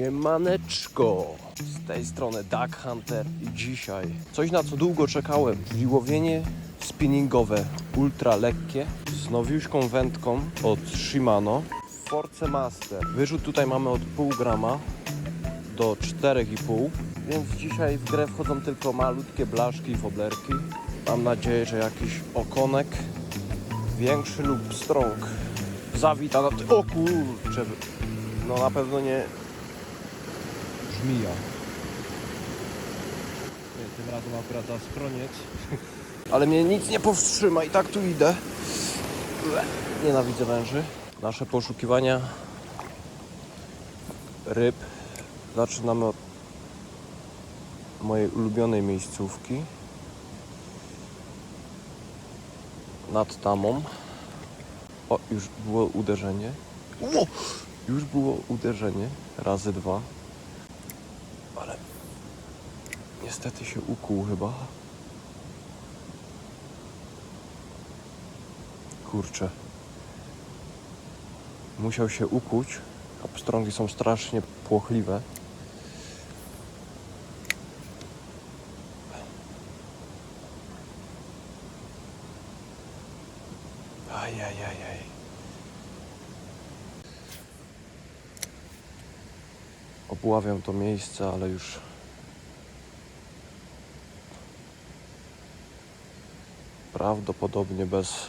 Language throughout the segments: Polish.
Siemaneczko! Z tej strony Duck Hunter i dzisiaj coś na co długo czekałem, czyli łowienie spinningowe ultra lekkie z nowiuśką wędką od Shimano Force Master. Wyrzut tutaj mamy od pół grama do 4,5 więc dzisiaj w grę wchodzą tylko malutkie blaszki i woblerki. Mam nadzieję, że jakiś okonek większy lub strąg zawita na. O kurczę! No na pewno nie żmija. Nie, tym razem akurat za skroniec. Ale mnie nic nie powstrzyma i tak tu idę. Nienawidzę węży. Nasze poszukiwania ryb zaczynamy od mojej ulubionej miejscówki nad tamą. O, już było uderzenie. Już było uderzenie. Razy dwa. Ale niestety się ukuł chyba. Kurczę. Musiał się ukuć. A pstrągi są strasznie płochliwe. Obławiam to miejsce, ale już prawdopodobnie bez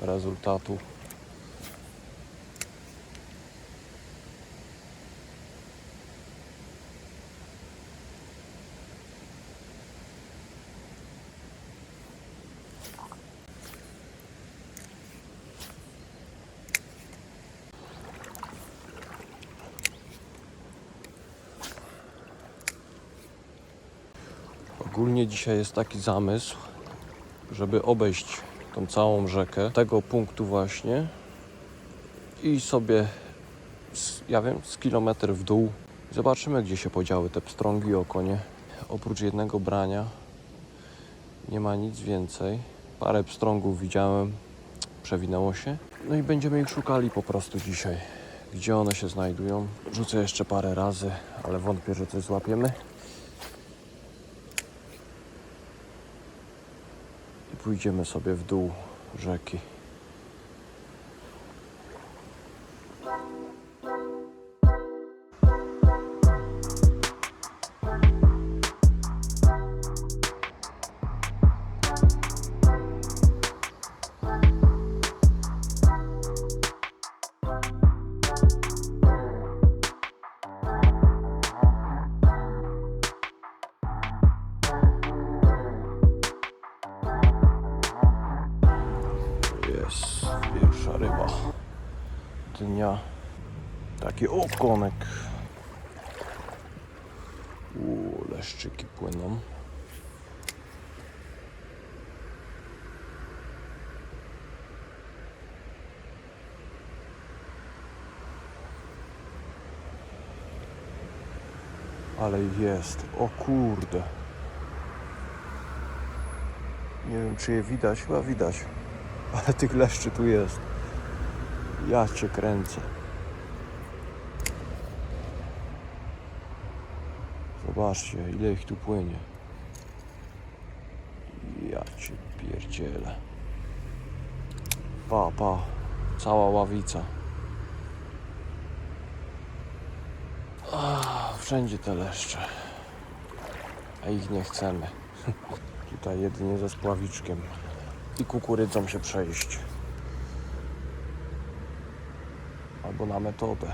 rezultatu. Ogólnie dzisiaj jest taki zamysł, żeby obejść tą całą rzekę, tego punktu właśnie i sobie, ja wiem, z kilometr w dół. Zobaczymy, gdzie się podziały te pstrągi i okonie. Oprócz jednego brania nie ma nic więcej. Parę pstrągów widziałem, przewinęło się. No i będziemy ich szukali po prostu dzisiaj. Gdzie one się znajdują? Rzucę jeszcze parę razy, ale wątpię, że coś złapiemy. Pójdziemy sobie w dół rzeki. Pierwsza ryba dnia. Taki okonek. Uuu, leszczyki płyną. Ale jest. O kurde. Nie wiem, czy je widać. Chyba widać. Ale tych leszczy tu jest. Ja cię kręcę. Zobaczcie, ile ich tu płynie. Ja cię pierdzielę. Pa, pa. Cała ławica. Ach, wszędzie te leszcze. A ich nie chcemy. Tutaj jedynie ze spławiczkiem i kukurydzą się przejść. Albo na metodę.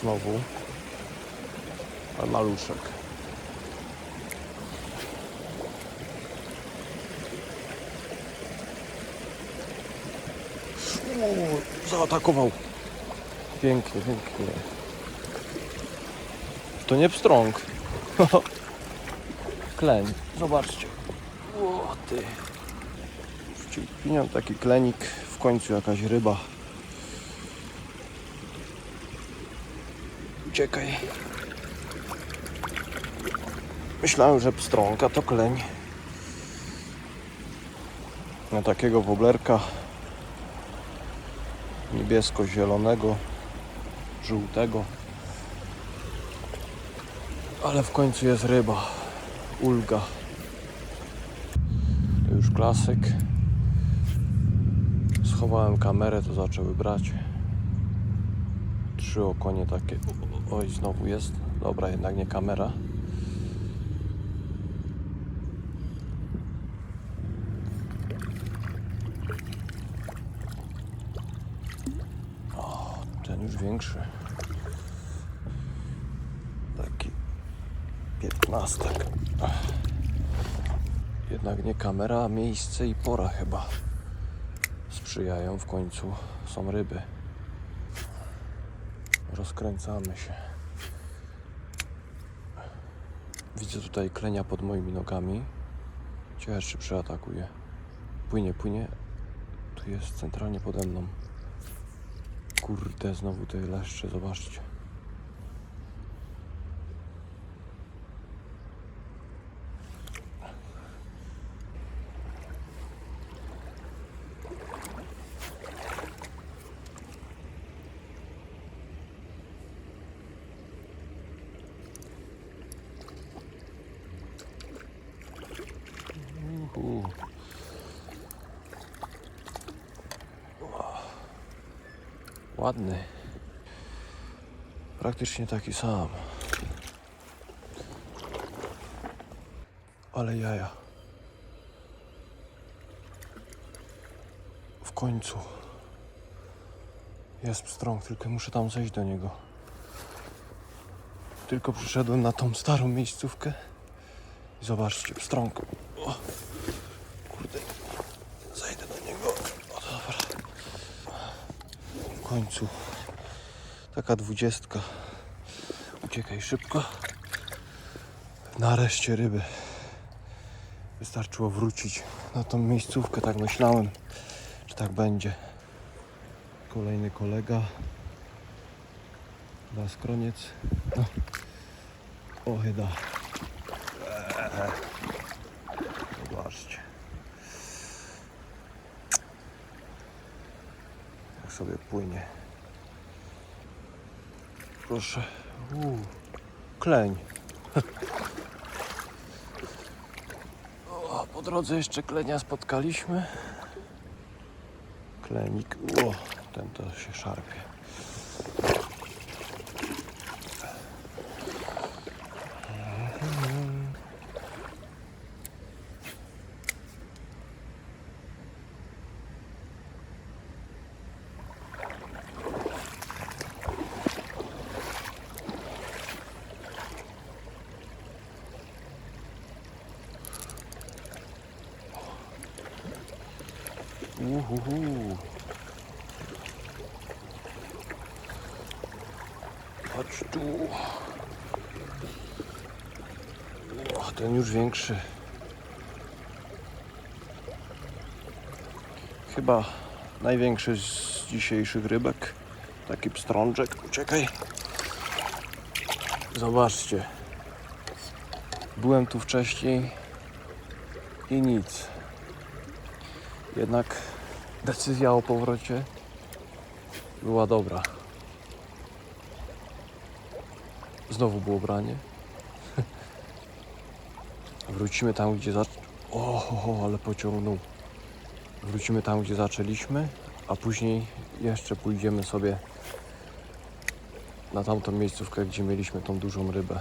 Znowu maluszek. O, zaatakował. Pięknie, pięknie. To nie pstrąg. Kleń. Zobaczcie. O ty. Czyli pinion taki klenik, w końcu jakaś ryba. Uciekaj. Myślałem, że pstrąga to kleń. Na takiego woblerka niebiesko-zielonego, żółtego. Ale w końcu jest ryba. Ulga. To już klasyk. Schowałem kamerę, to zaczęły brać. Trzy okonie takie. Oj, znowu jest. Dobra, jednak nie kamera. O, ten już większy. Taki piętnastek. Jednak nie kamera, a miejsce i pora chyba sprzyjają w końcu. Są ryby. Rozkręcamy się. Widzę tutaj klenia pod moimi nogami. Ciekawe, czy przeatakuje. Płynie, płynie. Tu jest centralnie pode mną. Kurde, znowu te leszcze, zobaczcie. Ładny. Praktycznie taki sam. Ale jaja. W końcu. Jest pstrąg, tylko muszę tam zejść do niego. Tylko przyszedłem na tą starą miejscówkę. I zobaczcie, pstrąg. O, kurde. Zejdę do niego. O, dobra. W końcu. Taka dwudziestka. Uciekaj szybko. Nareszcie ryby. Wystarczyło wrócić na tą miejscówkę, tak myślałem, że tak będzie. Kolejny kolega. Was kroniec. No. O, chyba. Sobie płynie. Proszę. Uuu, kleń. O, po drodze jeszcze klenia spotkaliśmy. Klenik. O, ten to się szarpie. Uhuhu. Chodź tu. O, ten już większy. Chyba największy z dzisiejszych rybek. Taki pstrączek. Uciekaj. Zobaczcie. Byłem tu wcześniej i nic. Jednak decyzja o powrocie była dobra. Znowu było branie. Wrócimy tam, gdzie zac... O, ale pociągnął. Wrócimy tam, gdzie zaczęliśmy, a później jeszcze pójdziemy sobie na tamtą miejscówkę, gdzie mieliśmy tą dużą rybę.